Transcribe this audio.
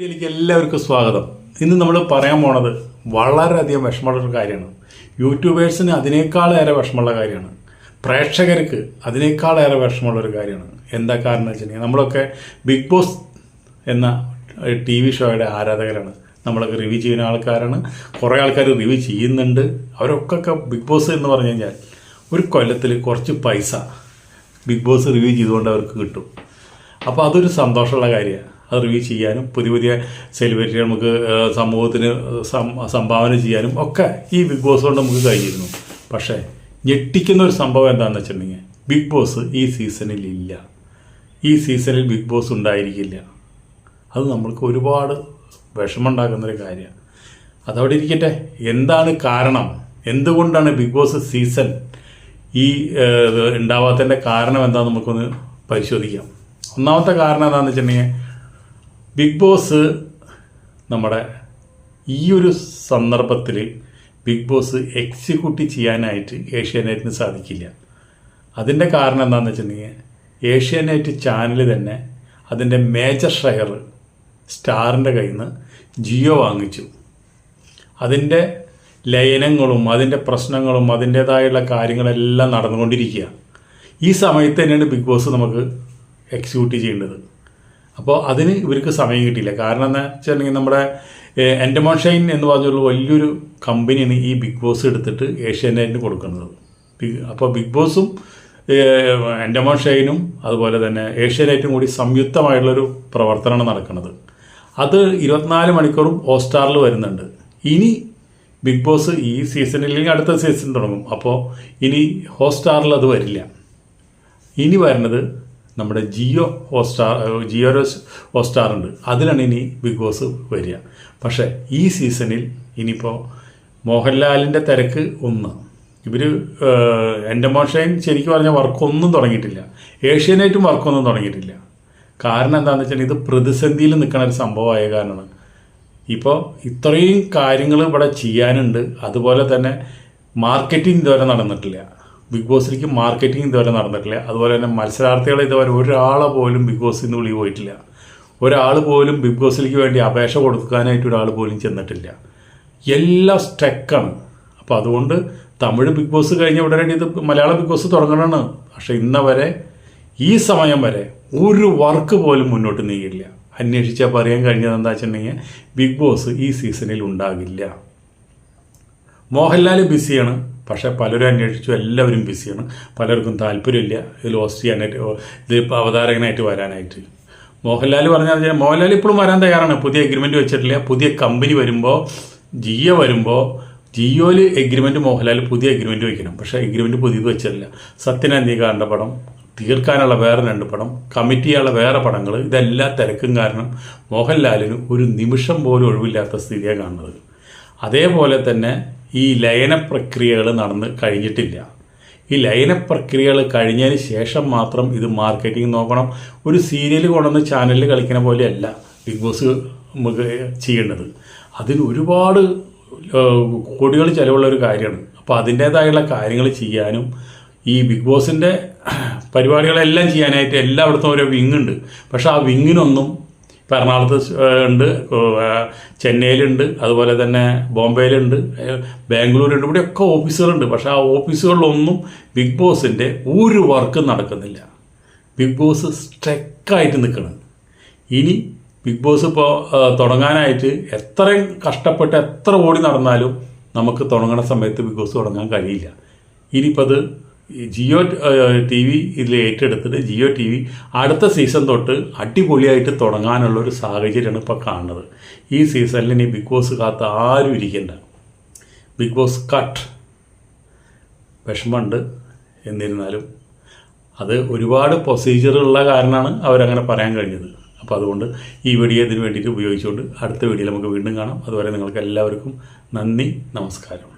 വീഡിയോയിലേക്ക് എല്ലാവർക്കും സ്വാഗതം. ഇന്ന് നമ്മൾ പറയാൻ പോണത് വളരെയധികം വിഷമമുള്ള ഒരു കാര്യമാണ്. യൂട്യൂബേഴ്സിന് അതിനേക്കാളേറെ വിഷമമുള്ള കാര്യമാണ്. പ്രേക്ഷകർക്ക് അതിനേക്കാളേറെ വിഷമമുള്ള ഒരു കാര്യമാണ്. എന്താ കാരണം എന്ന് വെച്ചിട്ടുണ്ടെങ്കിൽ നമ്മളൊക്കെ ബിഗ് ബോസ് എന്ന ടി വി ഷോയുടെ ആരാധകരാണ്. നമ്മളൊക്കെ റിവ്യൂ ചെയ്യുന്ന ആൾക്കാരാണ്. കുറേ ആൾക്കാർ റിവ്യൂ ചെയ്യുന്നുണ്ട്. അവരൊക്കെ ബിഗ് ബോസ് എന്ന് പറഞ്ഞു കഴിഞ്ഞാൽ ഒരു കൊല്ലത്തിൽ കുറച്ച് പൈസ ബിഗ് ബോസ് റിവ്യൂ ചെയ്തുകൊണ്ട് അവർക്ക് കിട്ടും. അപ്പോൾ അതൊരു സന്തോഷമുള്ള കാര്യമാണ്. അത് റിവ്യൂ ചെയ്യാനും പുതിയ പുതിയ സെലിബ്രിറ്റികൾ നമുക്ക് സമൂഹത്തിന് സംഭാവന ചെയ്യാനും ഒക്കെ ഈ ബിഗ് ബോസ് കൊണ്ട് നമുക്ക് കഴിഞ്ഞിരുന്നു. പക്ഷേ ഞെട്ടിക്കുന്ന ഒരു സംഭവം എന്താണെന്ന് വെച്ചിട്ടുണ്ടെങ്കിൽ ബിഗ് ബോസ് ഈ സീസണിൽ ഇല്ല. ഈ സീസണിൽ ബിഗ് ബോസ് ഉണ്ടായിരിക്കില്ല. അത് നമ്മൾക്ക് ഒരുപാട് വിഷമമുണ്ടാക്കുന്നൊരു കാര്യമാണ്. അതവിടെ ഇരിക്കട്ടെ. എന്താണ് കാരണം? എന്തുകൊണ്ടാണ് ബിഗ് ബോസ് സീസൺ ഈ ഉണ്ടാവാത്തതിന്റെ കാരണം എന്താണെന്ന് നമുക്കൊന്ന് പരിശോധിക്കാം. ഒന്നാമത്തെ കാരണം എന്താണെന്ന് വെച്ചിട്ടുണ്ടെങ്കിൽ ബിഗ് ബോസ് നമ്മുടെ ഈ ഒരു സന്ദർഭത്തിൽ ബിഗ് ബോസ് എക്സിക്യൂട്ട് ചെയ്യാനായിട്ട് ഏഷ്യാനെറ്റിന് സാധിക്കില്ല. അതിന്റെ കാരണം എന്താണെന്ന് വെച്ചിട്ടുണ്ടെങ്കിൽ ഏഷ്യാനെറ്റ് ചാനൽ തന്നെ അതിന്റെ മേജർ ഷെയർ സ്റ്റാറിന്റെ കയ്യിൽ നിന്ന് ജിയോ വാങ്ങിച്ചു. അതിന്റെ ലയനങ്ങളും അതിന്റെ പ്രശ്നങ്ങളും അതിന്റേതായുള്ള കാര്യങ്ങളെല്ലാം നടന്നുകൊണ്ടിരിക്കുക ഈ സമയത്ത് തന്നെയാണ് ബിഗ് ബോസ് നമുക്ക് എക്സിക്യൂട്ട് ചെയ്യേണ്ടത്. അപ്പോൾ അതിന് ഇവർക്ക് സമയം കിട്ടിയില്ല. കാരണം എന്താ വെച്ചിട്ടുണ്ടെങ്കിൽ നമ്മുടെ എൻഡമോൺ ഷൈൻ എന്ന് പറഞ്ഞുള്ള വലിയൊരു കമ്പനിയാണ് ഈ ബിഗ് ബോസ് എടുത്തിട്ട് ഏഷ്യാനെറ്റിന് കൊടുക്കുന്നത്. അപ്പോൾ ബിഗ് ബോസും എൻഡമോൺ ഷൈനും അതുപോലെ തന്നെ ഏഷ്യാനെറ്റും കൂടി സംയുക്തമായുള്ളൊരു പ്രവർത്തനമാണ് നടക്കുന്നത്. അത് ഇരുപത്തിനാല് മണിക്കൂറും ഹോട്ട്സ്റ്റാറിൽ വരുന്നുണ്ട്. ഇനി ബിഗ് ബോസ് ഈ സീസണിൽ അടുത്ത സീസൺ തുടങ്ങും. അപ്പോൾ ഇനി ഹോട്ട്സ്റ്റാറിൽ അത് വരില്ല. ഇനി വരുന്നത് നമ്മുടെ ജിയോ ഹോസ്റ്റാർ ജിയോ ഹോസ്റ്റാർ ഉണ്ട് അതിലാണ് ഇനി ബിഗ് ബോസ് വരിക. പക്ഷേ ഈ സീസണിൽ ഇനിയിപ്പോൾ മോഹൻലാലിന്റെ തിരക്ക് ഒന്ന്. ഇവർ എന്റെ മോഷയും ശരിക്കും പറഞ്ഞാൽ വർക്കൊന്നും തുടങ്ങിയിട്ടില്ല. ഏഷ്യാനെറ്റും വർക്കൊന്നും തുടങ്ങിയിട്ടില്ല. കാരണം എന്താണെന്ന് വെച്ചാൽ ഇത് പ്രതിസന്ധിയിൽ നിൽക്കുന്ന ഒരു സംഭവമായ കാരണമാണ്. ഇപ്പോൾ ഇത്രയും കാര്യങ്ങൾ ഇവിടെ ചെയ്യാനുണ്ട്. അതുപോലെ തന്നെ മാർക്കറ്റിംഗ് ഇതുവരെ നടന്നിട്ടില്ല. ബിഗ് ബോസിലേക്ക് മാർക്കറ്റിംഗ് ഇതുവരെ നടന്നിട്ടില്ല. അതുപോലെ തന്നെ മത്സരാർത്ഥികളെ ഇതുവരെ ഒരാളെ പോലും ബിഗ് ബോസിൽ നിന്ന് വിളി പോയിട്ടില്ല. ഒരാൾ പോലും ബിഗ് ബോസിലേക്ക് വേണ്ടി അപേക്ഷ കൊടുക്കാനായിട്ട് ഒരാൾ പോലും ചെന്നിട്ടില്ല. എല്ലാം സ്റ്റക്കാണ്. അപ്പോൾ അതുകൊണ്ട് തമിഴ് ബിഗ് ബോസ് കഴിഞ്ഞ ഉടനെ ഇത് മലയാള ബിഗ് ബോസ് തുടങ്ങണമാണ് പക്ഷേ ഇന്നവരെ ഈ സമയം വരെ ഒരു വർക്ക് പോലും മുന്നോട്ട് നീങ്ങിയില്ല അന്വേഷിച്ചാൽ പറയാൻ കഴിഞ്ഞത് എന്താ വെച്ചിട്ടുണ്ടെങ്കിൽ ബിഗ് ബോസ് ഈ സീസണിൽ ഉണ്ടാകില്ല. മോഹൻലാൽ ബിസിയാണ് പക്ഷേ പലരും അന്വേഷിച്ചു എല്ലാവരും ബിസിയാണ്. പലർക്കും താല്പര്യമില്ല. ഇതിൽ ഹോസ്റ്റ് ചെയ്യാനായിട്ട് ഇത് അവതാരകനായിട്ട് വരാനായിട്ട്. മോഹൻലാൽ പറഞ്ഞാൽ മോഹൻലാൽ ഇപ്പോഴും വരാൻ തയ്യാറാണ്. പുതിയ എഗ്രിമെന്റ് വെച്ചിട്ടില്ല. പുതിയ കമ്പനി വരുമ്പോൾ ജിയോ വരുമ്പോൾ ജിയോയിൽ എഗ്രിമെന്റ് മോഹൻലാൽ പുതിയ എഗ്രിമെന്റ് വയ്ക്കണം പക്ഷേ എഗ്രിമെന്റ് പുതിയത് വെച്ചിട്ടില്ല. സത്യനന്ദികാരന്റെ പടം തീർക്കാനുള്ള വേറെ രണ്ട് പടം കമ്മിറ്റ് ചെയ്യാനുള്ള വേറെ പടങ്ങൾ ഇതെല്ലാം തിരക്കും കാരണം മോഹൻലാലിന് ഒരു നിമിഷം പോലും ഒഴിവില്ലാത്ത സ്ഥിതിയാണ് കാണുന്നത്. അതേപോലെ തന്നെ ഈ ലയന പ്രക്രിയകൾ നടന്ന് കഴിഞ്ഞിട്ടില്ല. ഈ ലയന പ്രക്രിയകൾ കഴിഞ്ഞതിന് ശേഷം മാത്രം ഇത് മാർക്കറ്റിംഗ് നോക്കണം. ഒരു സീരിയൽ കൊണ്ടുവന്ന് ചാനലിൽ കളിക്കുന്ന പോലെയല്ല ബിഗ് ബോസ് നമുക്ക് ചെയ്യേണ്ടത്. അതിന് ഒരുപാട് കോടികൾ ചിലവുള്ള ഒരു കാര്യമാണ്. അപ്പോൾ അതിന്റേതായുള്ള കാര്യങ്ങൾ ചെയ്യാനും ഈ ബിഗ് ബോസിന്റെ പരിപാടികളെല്ലാം ചെയ്യാനായിട്ട് എല്ലായിടത്തും ഓരോ വിങ് ഉണ്ട്. പക്ഷേ ആ വിങ്ങിനൊന്നും ഇപ്പം എറണാകുളത്ത് ഉണ്ട്. ചെന്നൈയിലുണ്ട്. അതുപോലെ തന്നെ ബോംബെയിലുണ്ട്. ബാംഗ്ലൂരുണ്ട്. ഇവിടെയൊക്കെ ഓഫീസുകളുണ്ട്. പക്ഷേ ആ ഓഫീസുകളിലൊന്നും ബിഗ് ബോസിന്റെ ഒരു വർക്കും നടക്കുന്നില്ല. ബിഗ് ബോസ് സ്ട്രെക്കായിട്ട് നിൽക്കണം. ഇനി ബിഗ് ബോസ് ഇപ്പോൾ തുടങ്ങാനായിട്ട് എത്രയും കഷ്ടപ്പെട്ട് എത്ര ഓടി നടന്നാലും നമുക്ക് തുടങ്ങുന്ന സമയത്ത് ബിഗ് ബോസ് തുടങ്ങാൻ കഴിയില്ല. ഇനിയിപ്പോൾ അത് ജിയോ ടി വി ഇതിൽ ഏറ്റെടുത്തിട്ട് ജിയോ ടി വി അടുത്ത സീസൺ തൊട്ട് അടിപൊളിയായിട്ട് തുടങ്ങാനുള്ള ഒരു സാഹചര്യമാണ് ഇപ്പോൾ കാണുന്നത്. ഈ സീസണിൽ ഇനി ബിഗ് ബോസ് കാത്ത് ആരും ഇരിക്കണ്ട. Big boss cut. വിഷമമുണ്ട് എന്നിരുന്നാലും. അത് ഒരുപാട് പ്രൊസീജിയറുള്ള കാരണമാണ് അവരങ്ങനെ പറയാൻ കഴിഞ്ഞത്. അപ്പോൾ അതുകൊണ്ട് ഈ വീഡിയോ ഇതിന് വേണ്ടിയിട്ട് ഉപയോഗിച്ചുകൊണ്ട് അടുത്ത വീഡിയോയിൽ നമുക്ക് വീണ്ടും കാണാം. അതുവരെ നിങ്ങൾക്ക് എല്ലാവർക്കും നന്ദി നമസ്കാരം.